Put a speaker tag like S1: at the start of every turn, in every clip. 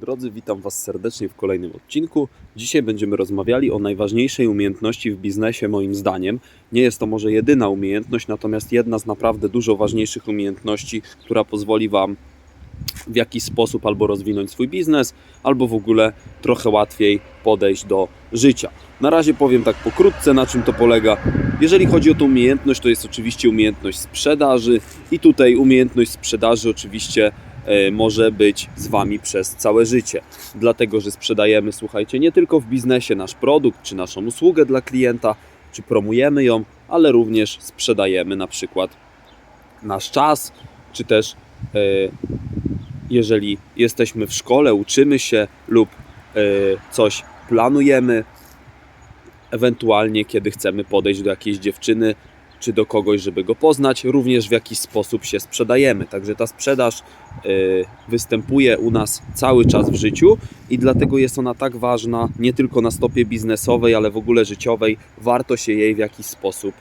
S1: Drodzy, witam Was serdecznie w kolejnym odcinku. Dzisiaj będziemy rozmawiali o najważniejszej umiejętności w biznesie, moim zdaniem. Nie jest to może jedyna umiejętność, natomiast jedna z naprawdę dużo ważniejszych umiejętności, która pozwoli Wam w jakiś sposób albo rozwinąć swój biznes, albo w ogóle trochę łatwiej podejść do życia. Na razie powiem tak pokrótce, na czym to polega. Jeżeli chodzi o tą umiejętność, to jest oczywiście umiejętność sprzedaży, i tutaj umiejętność sprzedaży oczywiście może być z Wami przez całe życie. Dlatego, że sprzedajemy, słuchajcie, nie tylko w biznesie nasz produkt czy naszą usługę dla klienta, czy promujemy ją, ale również sprzedajemy na przykład nasz czas, czy też e, jeżeli jesteśmy w szkole, uczymy się lub e, coś planujemy, ewentualnie kiedy chcemy podejść do jakiejś dziewczyny czy do kogoś, żeby go poznać, również w jakiś sposób się sprzedajemy. Także ta sprzedaż y, występuje u nas cały czas w życiu i dlatego jest ona tak ważna nie tylko na stopie biznesowej, ale w ogóle życiowej. Warto się jej w jakiś sposób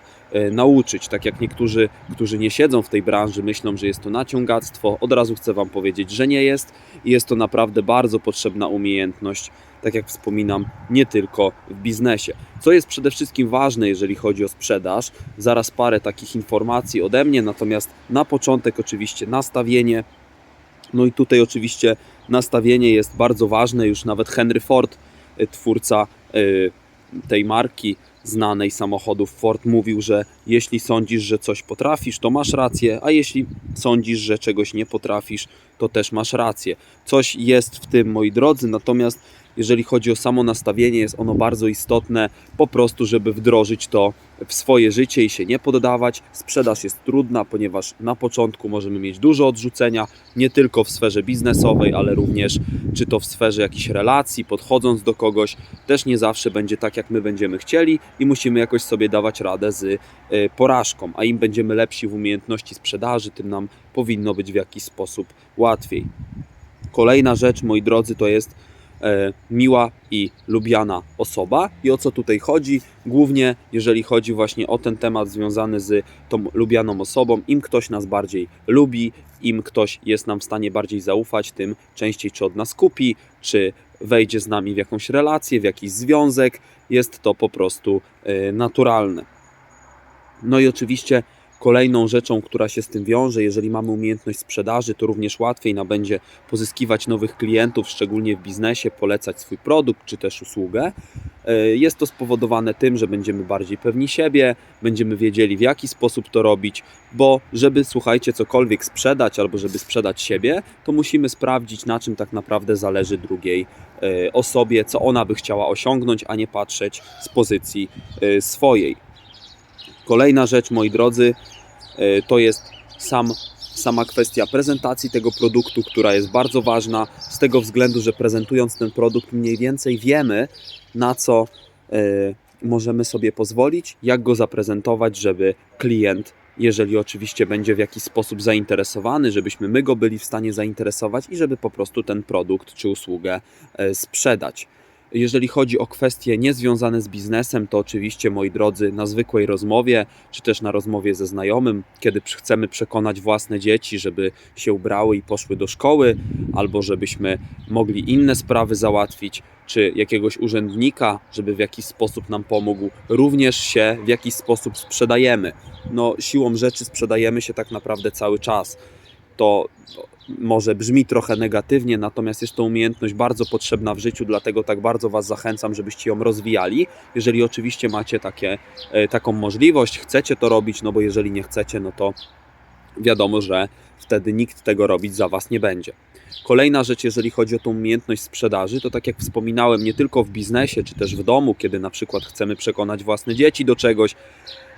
S1: nauczyć. Tak jak niektórzy, którzy nie siedzą w tej branży, myślą, że jest to naciągactwo, od razu chcę Wam powiedzieć, że nie jest i jest to naprawdę bardzo potrzebna umiejętność tak jak wspominam, nie tylko w biznesie. Co jest przede wszystkim ważne, jeżeli chodzi o sprzedaż, zaraz parę takich informacji ode mnie, natomiast na początek oczywiście nastawienie. No i tutaj oczywiście nastawienie jest bardzo ważne, już nawet Henry Ford, y, twórca y, tej marki znanej samochodów. Ford mówił, że jeśli sądzisz, że coś potrafisz, to masz rację, a jeśli sądzisz, że czegoś nie potrafisz, to też masz rację. Coś jest w tym, moi drodzy, natomiast jeżeli chodzi o samo nastawienie, jest ono bardzo istotne, po prostu, żeby wdrożyć to w swoje życie i się nie poddawać. Sprzedaż jest trudna, ponieważ na początku możemy mieć dużo odrzucenia, nie tylko w sferze biznesowej, ale również czy to w sferze jakichś relacji, podchodząc do kogoś, też nie zawsze będzie tak, jak my będziemy chcieli i musimy jakoś sobie dawać radę z y, porażką. A im będziemy lepsi w umiejętności sprzedaży, tym nam powinno być w jakiś sposób łatwiej. Kolejna rzecz, moi drodzy, to jest e, miła i lubiana osoba. I o co tutaj chodzi? Głównie jeżeli chodzi właśnie o ten temat związany z tą lubianą osobą, im ktoś nas bardziej lubi, im ktoś jest nam w stanie bardziej zaufać, tym częściej czy od nas kupi, czy wejdzie z nami w jakąś relację, w jakiś związek. Jest to po prostu e, naturalne. No i oczywiście Kolejną rzeczą, która się z tym wiąże, jeżeli mamy umiejętność sprzedaży, to również łatwiej nam będzie pozyskiwać nowych klientów, szczególnie w biznesie, polecać swój produkt czy też usługę. E, Jest to spowodowane tym, że będziemy bardziej pewni siebie, będziemy wiedzieli w jaki sposób to robić, bo żeby, słuchajcie, cokolwiek sprzedać albo żeby sprzedać siebie, to musimy sprawdzić, na czym tak naprawdę zależy drugiej e, osobie, co ona by chciała osiągnąć, a nie patrzeć z pozycji e, swojej. Kolejna rzecz, moi drodzy, e, to jest sam, sama kwestia prezentacji tego produktu, która jest bardzo ważna, z tego względu, że prezentując ten produkt mniej więcej wiemy, na co e, możemy sobie pozwolić, jak go zaprezentować, żeby klient, jeżeli oczywiście będzie w jakiś sposób zainteresowany, żebyśmy my go byli w stanie zainteresować i żeby po prostu ten produkt czy usługę e, sprzedać. Jeżeli chodzi o kwestie niezwiązane z biznesem, to oczywiście, moi drodzy, na zwykłej rozmowie, czy też na rozmowie ze znajomym, kiedy chcemy przekonać własne dzieci, żeby się ubrały i poszły do szkoły, albo żebyśmy mogli inne sprawy załatwić, czy jakiegoś urzędnika, żeby w jakiś sposób nam pomógł, również się w jakiś sposób sprzedajemy. No, siłą rzeczy sprzedajemy się tak naprawdę cały czas. To może brzmi trochę negatywnie, natomiast jest to umiejętność bardzo potrzebna w życiu, dlatego tak bardzo Was zachęcam, żebyście ją rozwijali. Jeżeli oczywiście macie takie, e, taką możliwość, chcecie to robić, no bo jeżeli nie chcecie, no to wiadomo, że wtedy nikt tego robić za Was nie będzie. Kolejna rzecz, jeżeli chodzi o tą umiejętność sprzedaży, to tak jak wspominałem, nie tylko w biznesie, czy też w domu, kiedy na przykład chcemy przekonać własne dzieci do czegoś,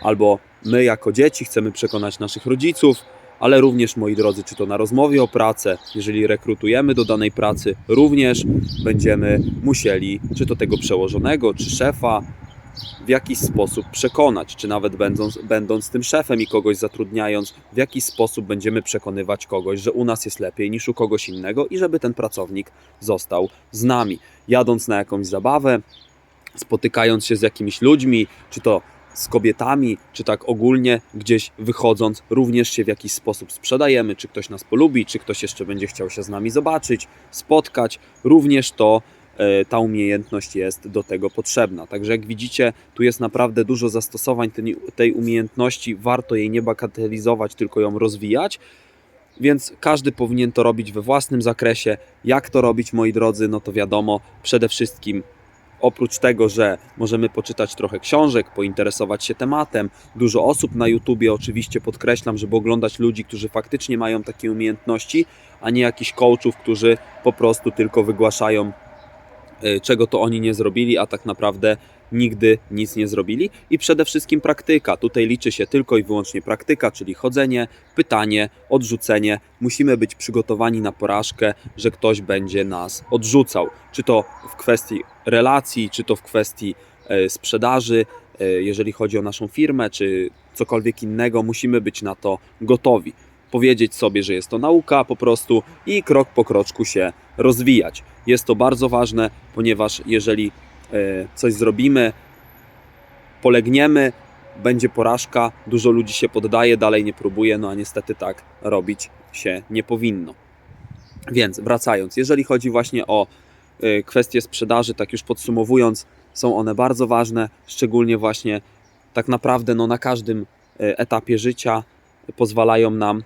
S1: albo my jako dzieci chcemy przekonać naszych rodziców, ale również, moi drodzy, czy to na rozmowie o pracę, jeżeli rekrutujemy do danej pracy, również będziemy musieli, czy to tego przełożonego, czy szefa, w jakiś sposób przekonać, czy nawet będąc, będąc tym szefem i kogoś zatrudniając, w jakiś sposób będziemy przekonywać kogoś, że u nas jest lepiej niż u kogoś innego i żeby ten pracownik został z nami. Jadąc na jakąś zabawę, spotykając się z jakimiś ludźmi, czy to z kobietami, czy tak ogólnie gdzieś wychodząc, również się w jakiś sposób sprzedajemy, czy ktoś nas polubi, czy ktoś jeszcze będzie chciał się z nami zobaczyć, spotkać, również to e, ta umiejętność jest do tego potrzebna. Także jak widzicie, tu jest naprawdę dużo zastosowań tej- umiejętności, warto jej nie bagatelizować, tylko ją rozwijać. Więc każdy powinien to robić we własnym zakresie. Jak to robić, moi drodzy, no to wiadomo, przede wszystkim oprócz tego, że możemy poczytać trochę książek, pointeresować się tematem, dużo osób na YouTubie, oczywiście podkreślam, żeby oglądać ludzi, którzy faktycznie mają takie umiejętności, a nie jakichś coachów, którzy po prostu tylko wygłaszają, czego to oni nie zrobili, a tak naprawdę nigdy nic nie zrobili. I przede wszystkim praktyka. Tutaj liczy się tylko i wyłącznie praktyka, czyli chodzenie, pytanie, odrzucenie. Musimy być przygotowani na porażkę, że ktoś będzie nas odrzucał. Czy to w kwestii relacji, czy to w kwestii e, sprzedaży, e, jeżeli chodzi o naszą firmę, czy cokolwiek innego, musimy być na to gotowi. Powiedzieć sobie, że jest to nauka po prostu i krok po kroczku się rozwijać. Jest to bardzo ważne, ponieważ jeżeli e, coś zrobimy, polegniemy, będzie porażka, dużo ludzi się poddaje, dalej nie próbuje, no a niestety tak robić się nie powinno. Więc wracając, jeżeli chodzi właśnie o y, kwestie sprzedaży, tak już podsumowując, są one bardzo ważne, szczególnie właśnie tak naprawdę no, na każdym y, etapie życia pozwalają nam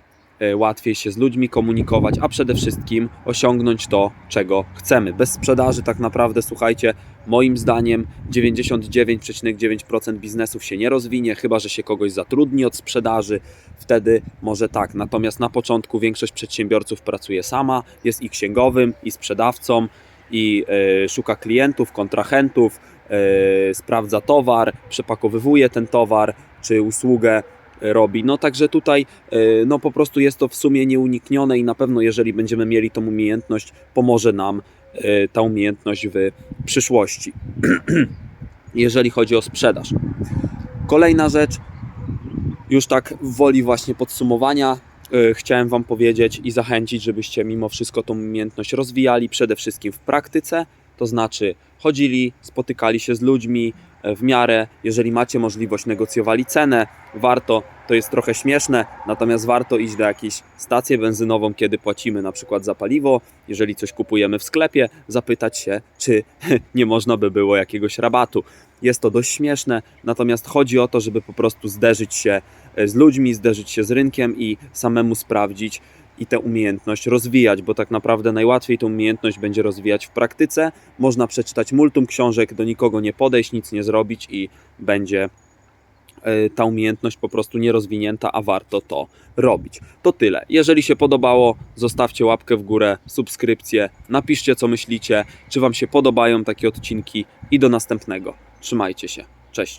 S1: łatwiej się z ludźmi komunikować, a przede wszystkim osiągnąć to, czego chcemy. Bez sprzedaży tak naprawdę, słuchajcie, moim zdaniem 99,9% biznesów się nie rozwinie, chyba że się kogoś zatrudni od sprzedaży, wtedy może tak. Natomiast na początku większość przedsiębiorców pracuje sama, jest i księgowym, i sprzedawcą, i e, szuka klientów, kontrahentów, e, sprawdza towar, przepakowywuje ten towar czy usługę e, robi. No także tutaj e, no po prostu jest to w sumie nieuniknione i na pewno jeżeli będziemy mieli tą umiejętność, pomoże nam e, ta umiejętność w przyszłości. jeżeli chodzi o sprzedaż. Kolejna rzecz, już tak w woli właśnie podsumowania, yy, chciałem Wam powiedzieć i zachęcić, żebyście mimo wszystko tą umiejętność rozwijali przede wszystkim w praktyce, to znaczy chodzili, spotykali się z ludźmi e, w miarę, jeżeli macie możliwość, negocjowali cenę, warto, to jest trochę śmieszne, natomiast warto iść do jakiejś stację benzynową, kiedy płacimy na przykład za paliwo, jeżeli coś kupujemy w sklepie, zapytać się, czy nie można by było jakiegoś rabatu. Jest to dość śmieszne, natomiast chodzi o to, żeby po prostu zderzyć się e, z ludźmi, zderzyć się z rynkiem i samemu sprawdzić i tę umiejętność rozwijać, bo tak naprawdę najłatwiej tę umiejętność będzie rozwijać w praktyce. Można przeczytać multum książek, do nikogo nie podejść, nic nie zrobić i będzie e, ta umiejętność po prostu nierozwinięta, a warto to robić. To tyle. Jeżeli się podobało, zostawcie łapkę w górę, subskrypcję, napiszcie co myślicie, czy Wam się podobają takie odcinki i do następnego. Trzymajcie się. Cześć.